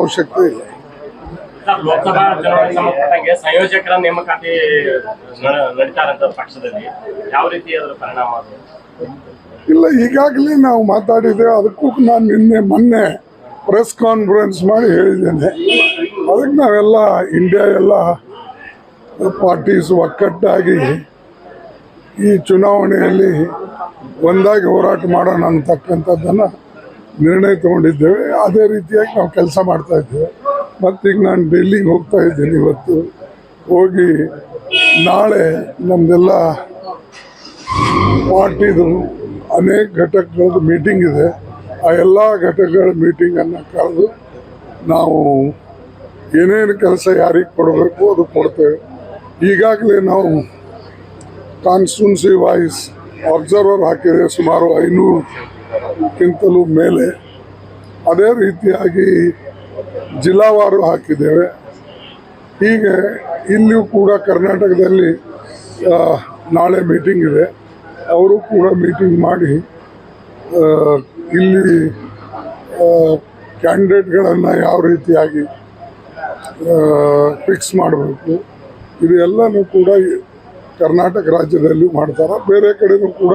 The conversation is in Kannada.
ಅವಶ್ಯಕತೆ ಇಲ್ಲ. ಸರ್ ಲೋಕಸಭಾ ಚುನಾವಣೆ ಸಂಬಂಧಪಟ್ಟಂಗೆ ಸಂಯೋಜಕರ ನೇಮಕಾತಿ ನಡೀತಾರಂತ ಪಕ್ಷದಲ್ಲಿ ಯಾವ ರೀತಿ ಅದರ ಪರಿಣಾಮ ಅದು? ಇಲ್ಲ ಈಗಾಗಲೇ ನಾವು ಮಾತಾಡಿದ್ರೆ ಅದಕ್ಕೂ ನಾನು ನಿನ್ನೆ ಮೊನ್ನೆ ಪ್ರೆಸ್ ಕಾನ್ಫರೆನ್ಸ್ ಮಾಡಿ ಹೇಳಿದ್ದೇನೆ. ಅದಕ್ಕೆ ನಾವೆಲ್ಲ ಇಂಡಿಯಾ ಎಲ್ಲ ಪಾರ್ಟೀಸ್ ಒಕ್ಕಟ್ಟಾಗಿ ಈ ಚುನಾವಣೆಯಲ್ಲಿ ಒಂದಾಗಿ ಹೋರಾಟ ಮಾಡೋಣ ಅಂತಕ್ಕಂಥದ್ದನ್ನು ನಿರ್ಣಯ ತಗೊಂಡಿದ್ದೇವೆ. ಅದೇ ರೀತಿಯಾಗಿ ನಾವು ಕೆಲಸ ಮಾಡ್ತಾ ಇದ್ದೇವೆ. ಈಗ ನಾನು ಡೆಲ್ಲಿಗೆ ಹೋಗ್ತಾ ಇದ್ದೇನೆ ಇವತ್ತು. ಹೋಗಿ ನಾಳೆ ನಮ್ಮದೆಲ್ಲ ಪಾರ್ಟಿದು ಅನೇಕ ಘಟಕಗಳದ್ದು ಮೀಟಿಂಗ್ ಇದೆ. ಆ ಎಲ್ಲ ಘಟಕಗಳ ಮೀಟಿಂಗನ್ನು ಕರೆದು ನಾವು ಏನೇನು ಕೆಲಸ ಯಾರಿಗೆ ಕೊಡಬೇಕು ಅದು ಕೊಡ್ತೇವೆ. ಈಗಾಗಲೇ ನಾವು ಕಾನ್ಸ್ಟಿಟ್ಯೂನ್ಸಿ ವಾಯ್ಸ್ ಅಬ್ಸರ್ವರ್ ಹಾಕಿದೆ ಸುಮಾರು ಐನೂರಕ್ಕಿಂತಲೂ ಮೇಲೆ ಅದೇ ರೀತಿಯಾಗಿ ಜಿಲ್ಲಾವಾರು ಹಾಕಿದ್ದೇವೆ. ಹೀಗೆ ಇಲ್ಲಿಯೂ ಕೂಡ ಕರ್ನಾಟಕದಲ್ಲಿ ನಾಳೆ ಮೀಟಿಂಗ್ ಇದೆ. ಅವರು ಕೂಡ ಮೀಟಿಂಗ್ ಮಾಡಿ ಇಲ್ಲಿ ಕ್ಯಾಂಡಿಡೇಟ್ಗಳನ್ನು ಯಾವ ರೀತಿಯಾಗಿ ಫಿಕ್ಸ್ ಮಾಡಬೇಕು. ಇದು ಎಲ್ಲನೂ ಕೂಡ ಕರ್ನಾಟಕ ರಾಜ್ಯದಲ್ಲಿ ಮಾಡ್ತಾರೆ. ಬೇರೆ ಕಡೆಯೂ ಕೂಡ